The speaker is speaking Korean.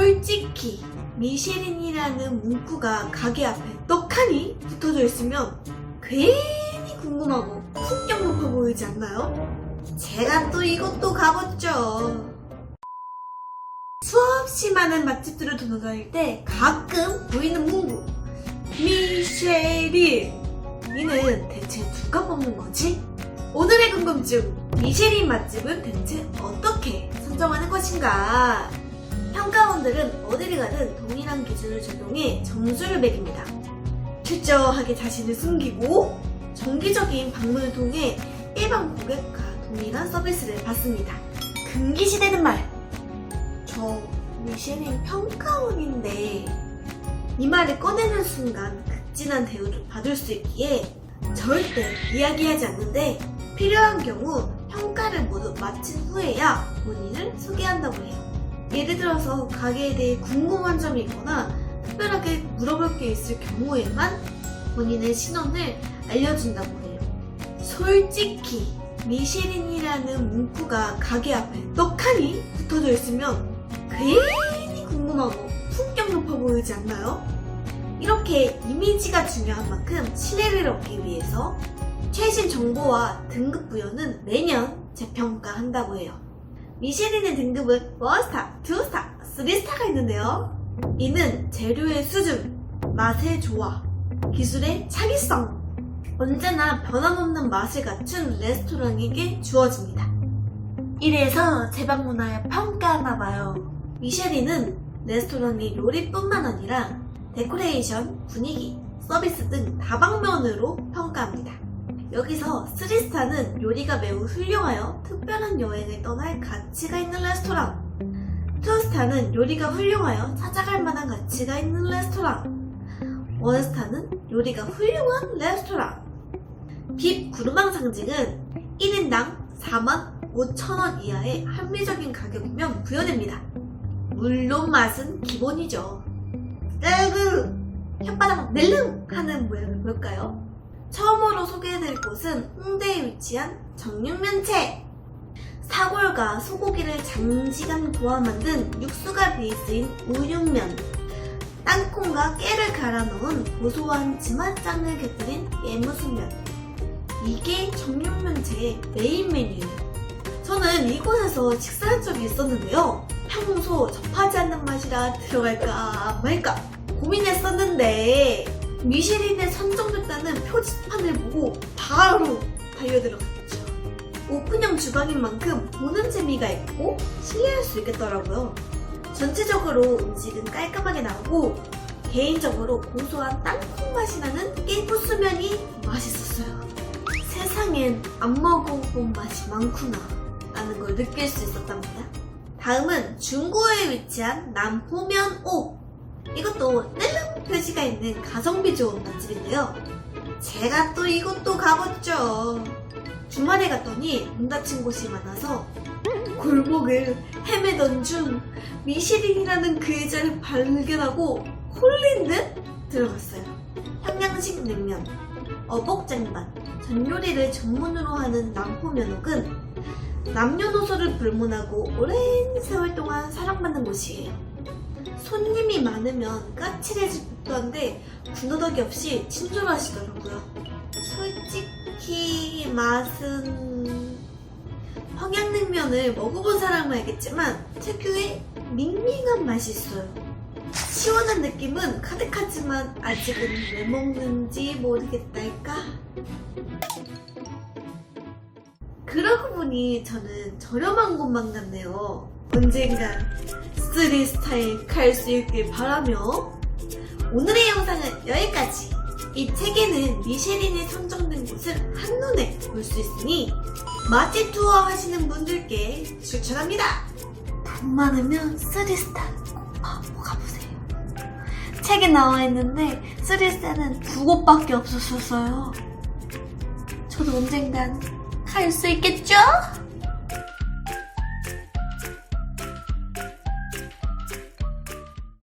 솔직히 미쉐린이라는 문구가 가게 앞에 떡하니 붙어져 있으면 괜히 궁금하고 품격 높아 보이지 않나요? 제가 또 이것도 가봤죠. 수없이 많은 맛집들을 돌아다닐 때 가끔 보이는 문구 미쉐린 이는 대체 누가 뽑는 거지? 오늘의 궁금증 미쉐린 맛집은 대체 어떻게 선정하는 것인가? 평가원들은 어디를 가든 동일한 기준을 적용해 점수를 매깁니다. 철저하게 자신을 숨기고 정기적인 방문을 통해 일반 고객과 동일한 서비스를 받습니다. 금기시되는 말. 저 미쉐린 평가원인데 이 말을 꺼내는 순간 극진한 대우를 받을 수 있기에 절대 이야기하지 않는데 필요한 경우 평가를 모두 마친 후에야 본인을 소개한다고 해요. 예를 들어서 가게에 대해 궁금한 점이 있거나 특별하게 물어볼 게 있을 경우에만 본인의 신원을 알려준다고 해요. 솔직히 미쉐린이라는 문구가 가게 앞에 떡하니 붙어져 있으면 괜히 궁금하고 품격 높아 보이지 않나요? 이렇게 이미지가 중요한 만큼 신뢰를 얻기 위해서 최신 정보와 등급 부여는 매년 재평가한다고 해요. 미쉐린의 등급은 원스타, 투스타, 쓰리스타가 있는데요. 이는 재료의 수준, 맛의 조화, 기술의 차기성, 언제나 변함없는 맛을 갖춘 레스토랑에게 주어집니다. 이래서 재방문하여 평가하나 봐요. 미쉐린은 레스토랑의 요리뿐만 아니라 데코레이션, 분위기, 서비스 등 다방면으로 평가합니다. 여기서 3스타는 요리가 매우 훌륭하여 특별한 여행을 떠날 가치가 있는 레스토랑 2스타는 요리가 훌륭하여 찾아갈 만한 가치가 있는 레스토랑 1스타는 요리가 훌륭한 레스토랑 빕 구르망 상징은 1인당 4만 5천원 이하의 합리적인 가격이면 부여됩니다. 물론 맛은 기본이죠. 으그 혓바닥 낼름 하는 모양은 뭘까요? 처음으로 소개해드릴 곳은 홍대에 위치한 정육면체. 사골과 소고기를 장시간 고아 만든 육수가 베이스인 우육면. 땅콩과 깨를 갈아 넣은 고소한 지맛장을 곁들인 예무수면. 이게 정육면체의 메인 메뉴예요. 저는 이곳에서 식사한 적이 있었는데요. 평소 접하지 않는 맛이라 들어갈까 말까 고민했었는데 미쉐린에 선정됐다는 표지판을 보고 바로 달려들어갔죠. 오픈형 주방인 만큼 보는 재미가 있고 신뢰할 수 있겠더라고요. 전체적으로 음식은 깔끔하게 나오고 개인적으로 고소한 땅콩 맛이 나는 깨부 수면이 맛있었어요. 세상엔 안 먹어본 맛이 많구나 라는 걸 느낄 수 있었답니다. 다음은 중구에 위치한 남포면 옥 이것도 뜰름 표시가 있는 가성비 좋은 맛집인데요. 제가 또 이것도 가봤죠. 주말에 갔더니 문 닫힌 곳이 많아서 골목을 헤매던 중 미쉐린이라는 글자를 발견하고 홀린 듯 들어갔어요. 평양식 냉면, 어복쟁반, 전요리를 전문으로 하는 남포면옥은 남녀노소를 불문하고 오랜 세월 동안 사랑받는 곳이에요. 손님이 많으면 까칠해질 법도 한데 군더더기 없이 친절하시더라고요. 솔직히 맛은 평양냉면을 먹어본 사람은 알겠지만 특유의 밍밍한 맛이 있어요. 시원한 느낌은 가득하지만 아직은 왜 먹는지 모르겠달까? 그러고 보니 저는 저렴한 곳만 갔네요. 언젠간 쓰리 스타일 갈 수 있길 바라며 오늘의 영상은 여기까지. 이 책에는 미쉐린에 선정된 곳을 한눈에 볼 수 있으니 맛집 투어 하시는 분들께 추천합니다. 돈 많으면 쓰리 스타 꼭 가보세요. 책에 나와 있는데 쓰리 스타는 두 곳밖에 없었어요. 저도 언젠간 갈 수 있겠죠?